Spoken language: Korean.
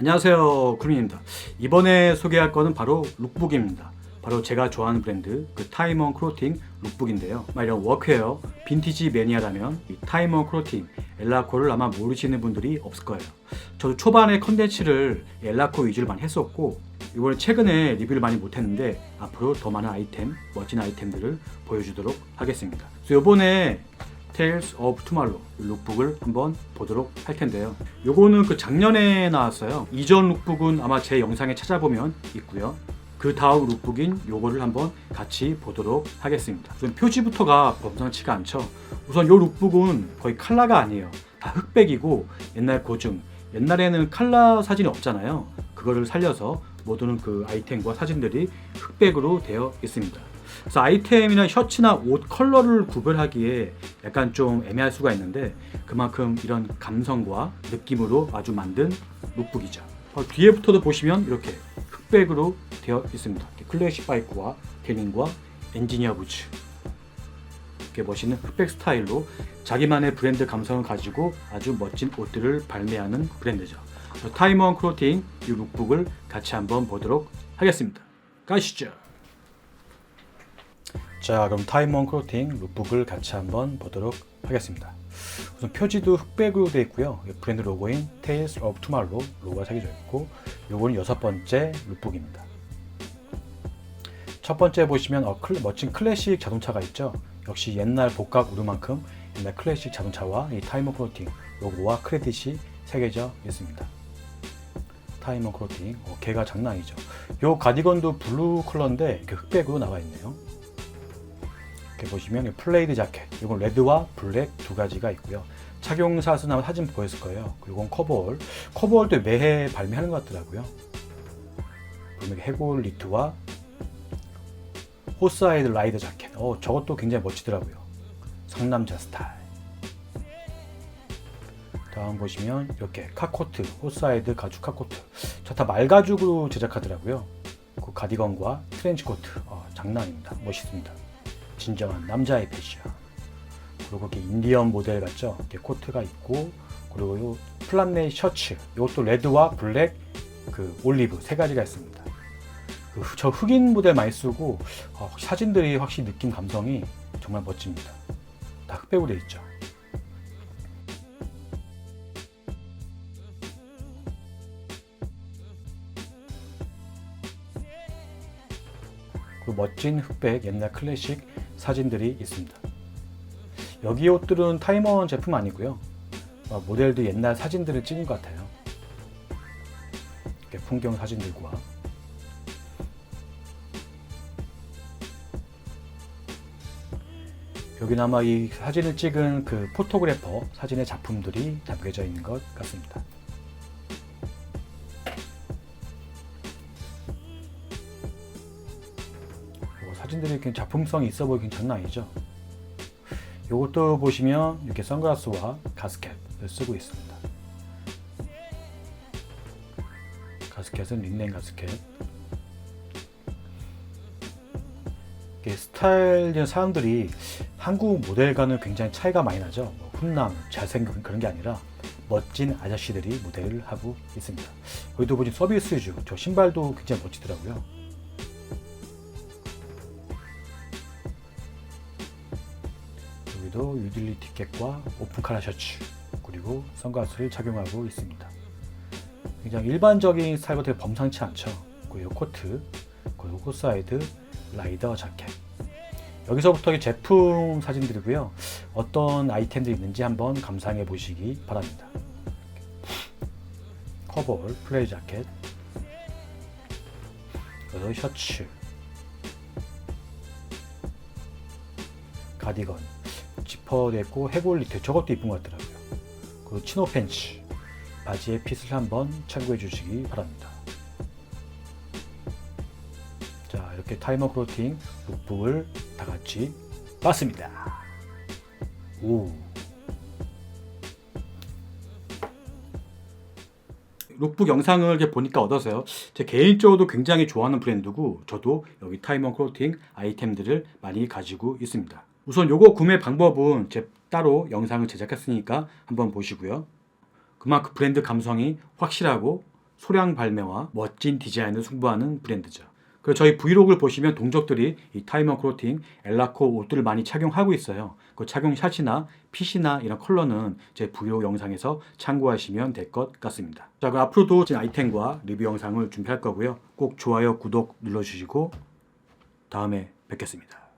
안녕하세요 구름입니다. 이번에 소개할 거는 바로 룩북입니다. 바로 제가 좋아하는 브랜드 그 타이먼 크로팅 룩북인데요. 막 이런 워크웨어 빈티지 매니아라면 이 타이먼 크로팅 엘라코를 아마 모르시는 분들이 없을 거예요. 저도 초반에 컨텐츠를 엘라코 위주로 많이 했었고 이번에 최근에 리뷰를 많이 못했는데 앞으로 더 많은 아이템 멋진 아이템들을 보여주도록 하겠습니다. 그래서 이번에 Tales of Tomorrow 이 룩북을 한번 보도록 할 텐데요. 요거는 그 작년에 나왔어요. 이전 룩북은 아마 제 영상에 찾아보면 있고요. 그 다음 룩북인 요거를 한번 같이 보도록 하겠습니다. 우선 표지부터가 범상치가 않죠. 우선 요 룩북은 거의 칼라가 아니에요. 다 흑백이고 옛날 고증. 옛날에는 칼라 사진이 없잖아요. 그거를 살려서 모든 그 아이템과 사진들이 흑백으로 되어 있습니다. 그래서 아이템이나 셔츠나 옷 컬러를 구별하기에 약간 좀 애매할 수가 있는데 그만큼 이런 감성과 느낌으로 아주 만든 룩북이죠. 어, 뒤에부터도 보시면 이렇게 흑백으로 되어 있습니다. 클래식 바이크와 데님과 엔지니어 부츠 이렇게 멋있는 흑백 스타일로 자기만의 브랜드 감성을 가지고 아주 멋진 옷들을 발매하는 브랜드죠. 타이먼 크로팅 이 룩북을 같이 한번 보도록 하겠습니다. 가시죠. 자 그럼 타이먼 크로팅 룩북을 같이 한번 보도록 하겠습니다. 우선 표지도 흑백으로 되어 있고요. 브랜드 로고인 Tales of Tomorrow 로고가 새겨져 있고 요거는 여섯 번째 룩북입니다. 첫 번째 보시면 어, 클- 멋진 클래식 자동차가 있죠. 역시 옛날 복각 우르만큼 옛날 클래식 자동차와 이 타이머 크로팅 로고와 크레딧이 새겨져 있습니다. 타이머 크로팅 어, 걔가 장난 아니죠. 요 가디건도 블루 컬러인데 이렇게 흑백으로 나와 있네요. 이렇게 보시면 이 플레이드 자켓 이건 레드와 블랙 두 가지가 있고요. 착용샷은 아마 사진 보였을 거예요. 그리고 이건 커버올 커버올도 매해 발매하는 것 같더라고요. 이게 해골 니트와 호스아이드 라이더 자켓. 어 저것도 굉장히 멋지더라고요. 상남자 스타일. 다음 보시면 이렇게 카코트 호스아이드 가죽 카코트. 저 다 말가죽으로 제작하더라고요. 그 가디건과 트렌치 코트. 어, 장난 아닙니다. 멋있습니다 진정한 남자의 패션. 그리고 이렇게 인디언 모델 같죠? 이렇게 코트가 있고 그리고 요 플란네 셔츠. 이것도 레드와 블랙, 그 올리브 세 가지가 있습니다. 그 흑- 저 흑인 모델 많이 쓰고 어, 사진들이 확실히 느낌 감성이 정말 멋집니다. 다 흑백으로 돼 있죠. 그 멋진 흑백 옛날 클래식 사진들이 있습니다. 여기 옷들은 타이먼 제품 아니고요. 어, 모델도 옛날 사진들을 찍은 것 같아요. 이렇게 풍경 사진들과 여기는 아마 이 사진을 찍은 그 포토그래퍼 사진의 작품들이 담겨져 있는 것 같습니다. 사진들이 작품성이 있어 보이긴 장난 아니죠. 이것도 보시면 이렇게 선글라스와 가스켓을 쓰고 있습니다. 가스켓은 린넨 가스켓. 이게 스타일의 사람들이 한국 모델과는 굉장히 차이가 많이 나죠. 뭐 훈남, 잘생긴 그런 게 아니라 멋진 아저씨들이 모델을 하고 있습니다. 여기도 보시면 서비스주, 저 신발도 굉장히 멋지더라고요. 여기도 유딜리 티켓과 오픈 카라 셔츠 그리고 선글라스를 착용하고 있습니다. 굉장히 일반적인 스타일과 되게 범상치 않죠. 그리고 코트 그리고 호사이드 라이더 자켓 여기서부터 이 제품 사진들이고요. 어떤 아이템들이 있는지 한번 감상해 보시기 바랍니다. 커버올 플레이 자켓 그리고 셔츠 가디건 지퍼도 있고 해골 니트 저것도 이쁜 것 같더라고요. 그리고 치노 팬츠 바지의 핏을 한번 참고해 주시기 바랍니다. 자 이렇게 타이머 크로팅 룩북을 다 같이 봤습니다. 오. 룩북 영상을 이렇게 보니까 어떠세요? 제 개인적으로도 굉장히 좋아하는 브랜드고 저도 여기 타이머 크로팅 아이템들을 많이 가지고 있습니다. 우선 요거 구매 방법은 제 따로 영상을 제작했으니까 한번 보시고요. 그만큼 브랜드 감성이 확실하고 소량 발매와 멋진 디자인을 승부하는 브랜드죠. 그리고 저희 브이로그를 보시면 동족들이 이 타이머 크로팅 엘라코 옷들을 많이 착용하고 있어요. 그 착용 샷이나 핏이나 이런 컬러는 제 브이로그 영상에서 참고하시면 될 것 같습니다. 자, 그럼 앞으로도 제 아이템과 리뷰 영상을 준비할 거고요. 꼭 좋아요, 구독 눌러주시고 다음에 뵙겠습니다.